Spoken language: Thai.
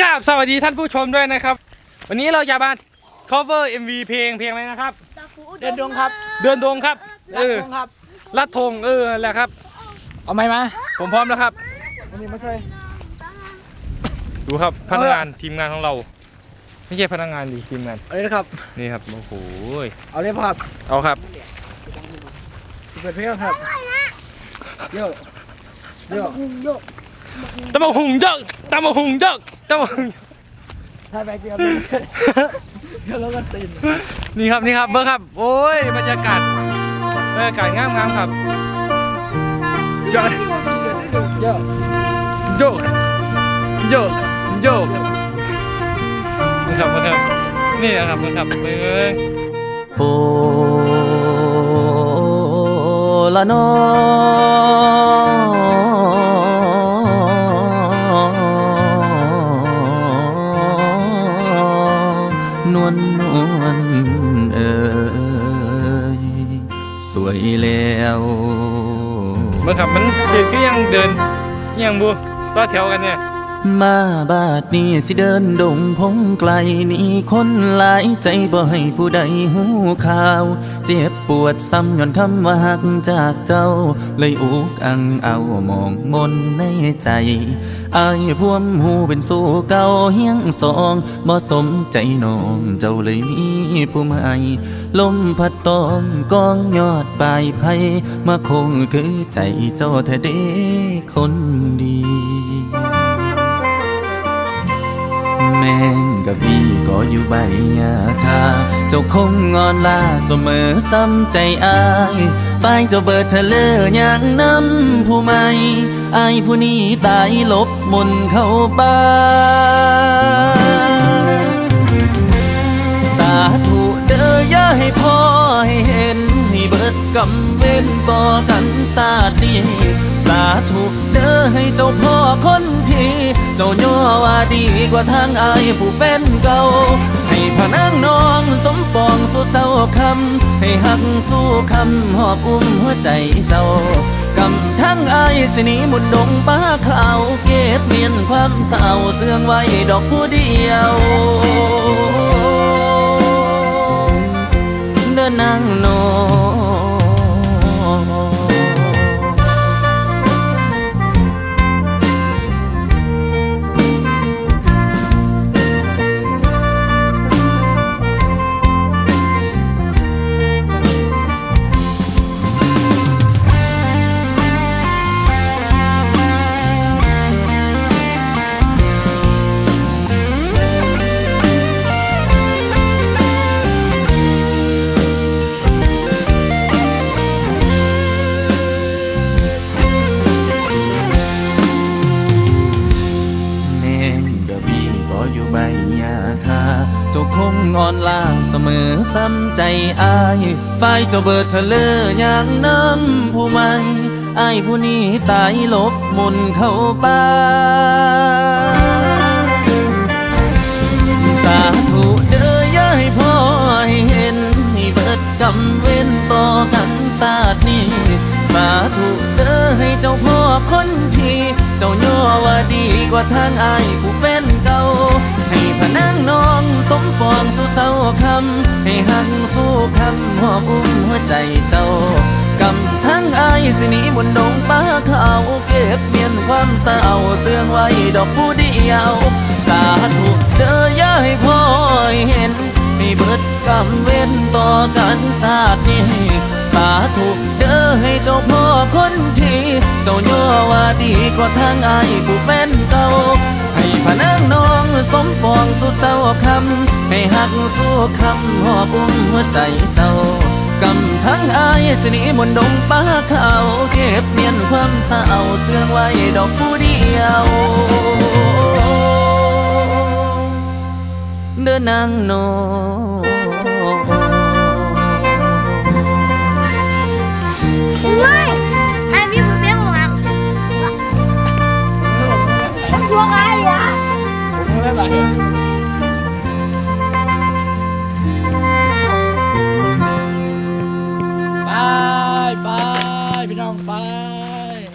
กราบสวัสดีท่านผู้ชมด้วยนะครับ วันนี้เราจะมา cover MV เพลงเพลงอะไรนะครับ เดินดงครับเดือนดงครับ เออดงครับลัดธงเออนั่นแหละครับ เอาไหมมาผมพร้อมแล้วครับ วันนี้มาช่วย ดูครับพนักงานทีมงานของเรา ไม่ใช่พนักงานดิทีมงาน เอาเลยนะครับ นี่ครับโอ้โหเอาเลยพ่อครับเอาครับ เปิดเพลงครับโยโยตะมหุงเยอะตะมหุงเยอะ ตะมหุงถ่ายไปเกี่ยวเดี๋ยวเราก็ตื่นนี่ครับนี่ครับเบอร์ครับ โอ้ยบรรยากาศบรรยากาศงามงามๆครับยอดโยโยกโยกโยกนี่ครับนี่ครับนี่นะครับนี่ครับเบิ้งโอละนอ เอ่ยสวยแล้วเบิ้งครับมันเด็กก็ยังเดินยังบูต่อแถวกันเนี่ยมาบาดนี้สิเดินดงพงไกลหนี่คนหลายใจบ่ให้ผู้ใดหูข่าว เจ็บ ปวดซ้ำย้อนคำว่าหักจากเจ้า เลยอุกอังเอามองมนในใจอายพวมหูเป็นสู่เก่าเฮียงสองบ่สมใจน้องเจ้าเลยมีผู้ใหม่ลมพัดตองกองยอดปลายไผ่มาคงคือใจเจ้าแท้เด้คนดี แม่ กับพี่ก็อยู่ใบยาคาเจ้าคงงอนลาเสมอซ้ำใจอายฝ่ายเจ้าเบิดเธอเลอย่างนำผู้ใหม่อายผู้นี้ตายลบมนเข้าบ้านสาธุเด้ออย่าให้พ่อให้เห็น ให้เบิดกำเว้นต่อกันสาดีสาธุเด ให้เจ้าพ่อคนที่เจ้าย่อว่าดีกว่าทางอายผู้แฟนเก่า ให้พนางน้องสมปองสู่เศร้าคำ ให้หักสู้คำหอบอุ้มหัวใจเจ้ากำทั้งอายสินีมุนดงป้าขาวเก็บเมียนความเศร้าเสื่องไว้ดอกผู้เดียวเดินนางนอน บีก็อยู่ใบยาคาเจ้าคงงอนลาเสมอซ้ำใจอายฝ่ายเจ้าเบิดเธอเลออย่างน้ำผู้ใหม่อายผู้นี้ตายลบมนเข้าบ้าสาธุเด้อย่าให้พ่อให้เห็น ให้เบิดกำเว้นต่อกันศาสตร์นี้ สาธุเด้อให้เจ้าพ่อคนที่เจ้าย่อว่าดีกว่าทางอายผู้เศร้าคำให้หักสู้คำหอบอุ้มหัวใจเจ้ากำทั้งอายสินีบนดงป่าเขาเก็บเมียนความเศร้าเสื่องไว้ดอกผู้เดียว สาธุเด้อย่าให้พ่อเห็นให้เบิดกำเว้นต่อกันศาสตร์นี้สาธุเด้อให้เจ้าพ่อคนที่เจ้าย่อว่าดีกว่าทางอายผู้แฟนเก่าให้พนางน้อง สมปองสู่เศร้าคำให้หักสู้คำหอบอุ้มหัวใจเจ้ากำทั้งอายสิหนีมนต์ดงป่าเขาเก็บเมียนความเศร้าเสื่องไว้ดอกผู้เดียว เดินนางนอนไม่ไอ้พี่ผมไม่หวังผมกลัวอะไรอะผมไม่ Allah'a emanet